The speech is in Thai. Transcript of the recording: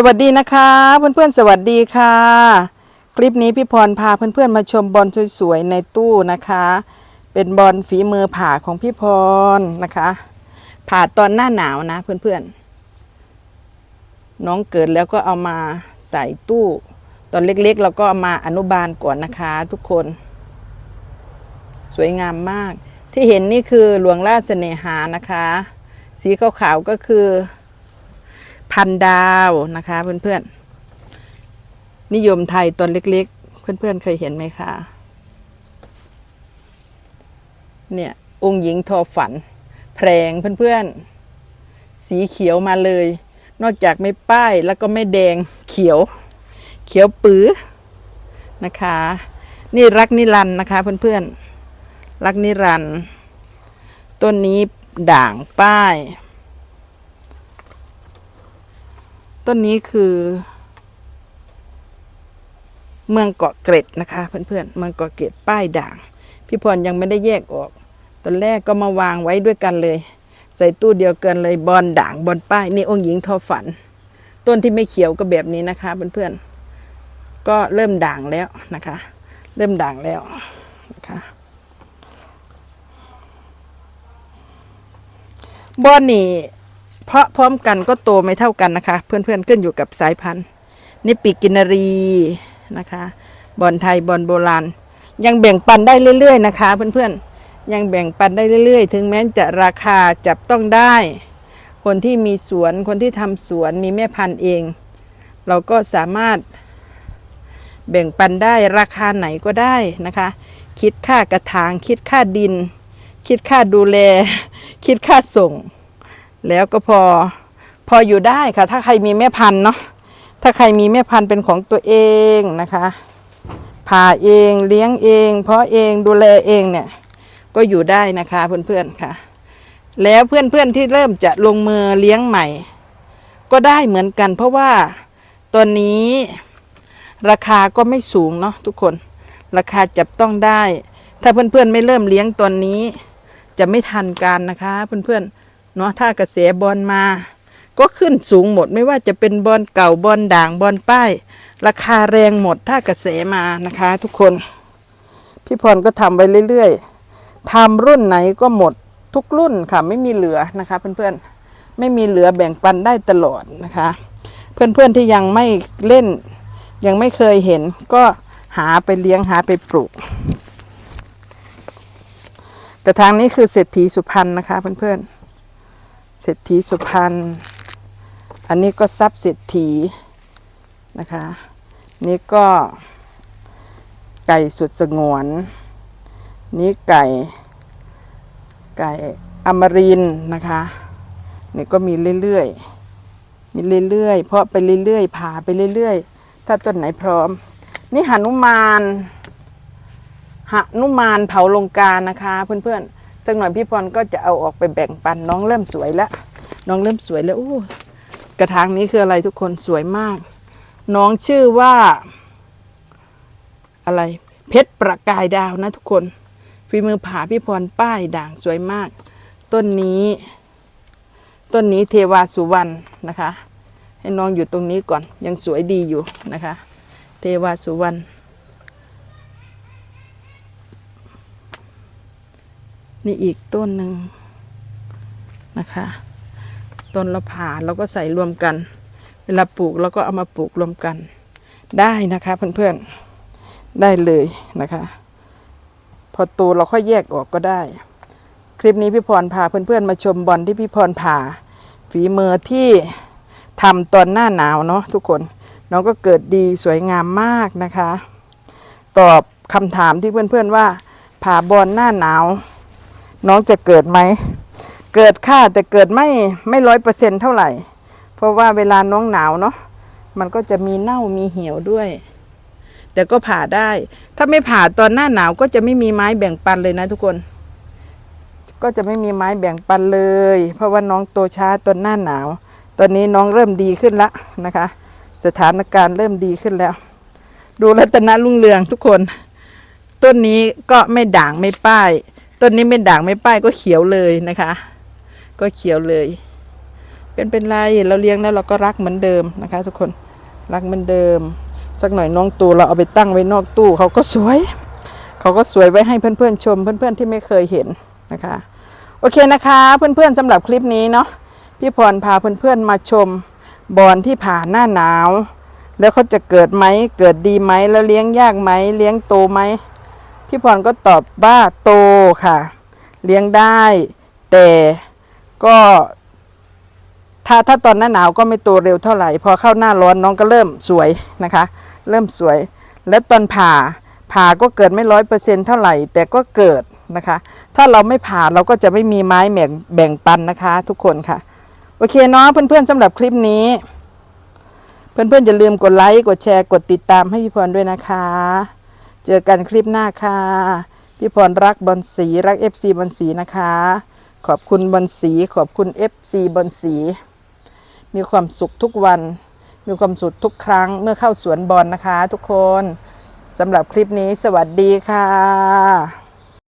สวัสดีนะคะ เพื่อนๆ สวัสดีค่ะ คลิปนี้พี่พรพาเพื่อนๆมาชมบอลสวยๆในตู้นะคะ เป็นบอลฝีมือผ่าของพี่พรนะคะ ผ่าตอนหน้าหนาวนะเพื่อนๆ น้องเกิดแล้วก็เอามาใส่ตู้ ตอนเล็กๆ เราก็เอามาอนุบาลก่อนนะคะทุกคน สวยงามมาก ที่เห็นนี่คือหลวงราชเสน่หานะคะ สีขาวๆก็คือ พันดาวนะคะ เพื่อนๆ นิยมไทยตอนเล็กๆ เพื่อนๆ เคยเห็นไหมคะ เนี่ย องค์หญิงทอฝันแพรงเพื่อนๆ สีเขียวมาเลย นอกจากไม่ป้ายแล้วก็ไม่แดงเขียว เขียวปื้อนะคะ นี่รักนิรันต์นะคะ เพื่อนๆ รักนิรันต์ต้นนี้ด่างป้าย ต้นนี้คือ เมืองเกาะเกร็ดนะคะ เพื่อนๆเมืองเกาะเกร็ดป้ายด่าง พี่พรยังไม่ได้แยกออก ตอนแรกก็มาวางไว้ด้วยกันเลย ใส่ตู้เดียวกันเลยบอลด่างบอลป้ายนี่องค์หญิงทอฝัน ต้นที่ไม่เขียวก็แบบนี้นะคะ เพื่อนๆก็เริ่มด่างแล้วนะคะ เริ่มด่างแล้วนะคะบอลนี่ เพราะพร้อมกันก็โตไม่เท่ากันนะคะ เพื่อนๆขึ้นอยู่กับสายพันธุ์ นี่ปีกกินรีนะคะ บอลไทยบอลโบราณ ยังแบ่งปันได้เรื่อย ๆ นะคะ เพื่อนๆยังแบ่งปันได้เรื่อย ๆ ถึงแม้จะราคาจับต้องได้ คนที่มีสวนคนที่ทำสวนมีแม่พันธุ์เอง เราก็สามารถแบ่งปันได้ราคาไหนก็ได้นะคะ คิดค่ากระถาง คิดค่าดิน คิดค่าดูแล คิดค่าส่ง แล้วก็พอพออยู่ได้ค่ะ ถ้าใครมีแม่พันธุ์เนาะถ้าใครมีแม่พันธุ์เป็นของตัวเองนะคะผ่าเองเลี้ยงเอง เพาะเองดูแลเองเนี่ย ก็อยู่ได้นะคะเพื่อนๆค่ะ แล้วเพื่อนๆที่เริ่มจะลงมือเลี้ยงใหม่ ก็ได้เหมือนกัน เพราะว่าตอนนี้ราคาก็ไม่สูงเนาะทุกคน ราคาจับต้องได้ ถ้าเพื่อนๆไม่เริ่มเลี้ยงตอนนี้ จะไม่ทันการนะคะเพื่อนๆ เนาะถ้ากระแสบอลมา ก็ขึ้นสูงหมดไม่ว่าจะเป็นบอลเก่าบอลด่างบอลป้าย ราคาแรงหมดถ้ากระแสมานะคะ ทุกคน พี่พรก็ทำไปเรื่อยๆทำรุ่นไหนก็หมดทุกรุ่นค่ะไม่มีเหลือนะคะ เพื่อนๆไม่มีเหลือแบ่งปันได้ตลอดนะคะ เพื่อนๆที่ยังไม่เล่น ยังไม่เคยเห็น ก็หาไปเลี้ยงหาไปปลูกแต่ทางนี้คือเศรษฐีสุพรรณนะคะเพื่อนๆ เศรษฐีสุพรรณอันนี้ก็ทรัพย์เศรษฐีนะคะ นี่ก็ไก่สุดสงวน นี่ไก่ ไก่อมรินนะคะนี่ก็มีเรื่อยๆ มีเรื่อยๆ เพราะไปเรื่อยๆผ่าไปเรื่อยๆ ถ้าต้นไหนพร้อม นี่หนุมานหนุมานเผาลงกานะคะ เพื่อนๆ สักหน่อยพี่พรก็จะเอาออกไปแบ่งปันน้องเริ่มสวยแล้วน้องเริ่มสวยแล้วโอ้กระถางนี้คืออะไรทุกคนสวยมาก น้องชื่อว่า อะไร เพชรประกายดาวนะทุกคนฝีมือผ่าพี่พรป้ายด่างสวยมาก ต้นนี้ ต้นนี้เทวาสุวรรณนะคะ ให้น้องอยู่ตรงนี้ก่อนยังสวยดีอยู่นะคะ เทวาสุวรรณ นี่อีกต้นหนึ่งนะคะ ต้นละผ่าเราก็ใส่รวมกัน เวลาปลูกเราก็เอามาปลูกรวมกัน ได้นะคะเพื่อนๆ ได้เลยนะคะ พอโตเราค่อยแยกออกก็ได้ คลิปนี้พี่พรพาเพื่อนๆมาชมบอลที่พี่พรผาฝีมือที่ทำตอนหน้าหนาวเนาะทุกคนน้องก็เกิดดีสวยงามมากนะคะ ตอบคำถามที่เพื่อนๆว่าผ่าบอลหน้าหนาว น้องจะเกิดไหม เกิดค่ะแต่เกิดไม่ไม่ร้อยเปอร์เซ็นเท่าไหร่ เพราะว่าเวลาน้องหนาวเนาะมันก็จะมีเน่ามีเหี่ยวด้วย แต่ก็ผ่าได้ ถ้าไม่ผ่าตอนหน้าหนาวก็จะไม่มีไม้แบ่งปันเลยนะทุกคน ก็จะไม่มีไม้แบ่งปันเลย เพราะว่าน้องโตช้าตอนหน้าหนาว ตอนนี้น้องเริ่มดีขึ้นละนะคะ สถานการณ์เริ่มดีขึ้นแล้ว ดูรัตนรุ่งเรืองทุกคน ต้นนี้ก็ไม่ด่างไม่ป้าย ต้นนี้ไม่ด่างไม่ป้ายก็เขียวเลยนะคะ ก็เขียวเลย เป็นเป็นไรเราเลี้ยงแล้วเราก็รักเหมือนเดิมนะคะ ทุกคนรักเหมือนเดิม สักหน่อยน้องตูเราเอาไปตั้งไว้นอกตู้เขาก็สวย เขาก็สวยไว้ให้เพื่อนๆชม เพื่อนๆที่ไม่เคยเห็นนะคะ โอเคนะคะเพื่อนๆสำหรับคลิปนี้เนาะพี่พรพาเพื่อนๆมาชมบอนที่ผ่านหน้าหนาว แล้วเขาจะเกิดไหมเกิดดีไหมแล้วเลี้ยงยากไหมเลี้ยงโตไหม พี่พรก็ตอบว่าโตค่ะ เลี้ยงได้ แต่ก็ถ้าถ้าตอนหน้าหนาวก็ไม่โตเร็วเท่าไหร่ พอเข้าหน้าร้อนน้องก็เริ่มสวยนะคะ เริ่มสวย แล้วตอนผ่าผ่าก็เกิดไม่ร้อยเปอร์เซ็นเท่าไหร่ แต่ก็เกิดนะคะ ถ้าเราไม่ผ่าเราก็จะไม่มีไม้แบ่งแบ่งปันนะคะ ทุกคนค่ะ โอเคเนาะเพื่อนๆสำหรับคลิปนี้ เพื่อนๆอย่าลืมกดไลค์กดแชร์กดติดตามให้พี่พรด้วยนะคะ เจอกันคลิปหน้าค่ะ พี่พรรักบอลสีรัก FC บอลสีนะคะ ขอบคุณบอลสี ขอบคุณ FC บอลสี มีความสุขทุกวัน มีความสุขทุกครั้งเมื่อเข้าสวนบอลนะคะ ทุกคนสำหรับคลิปนี้สวัสดีค่ะ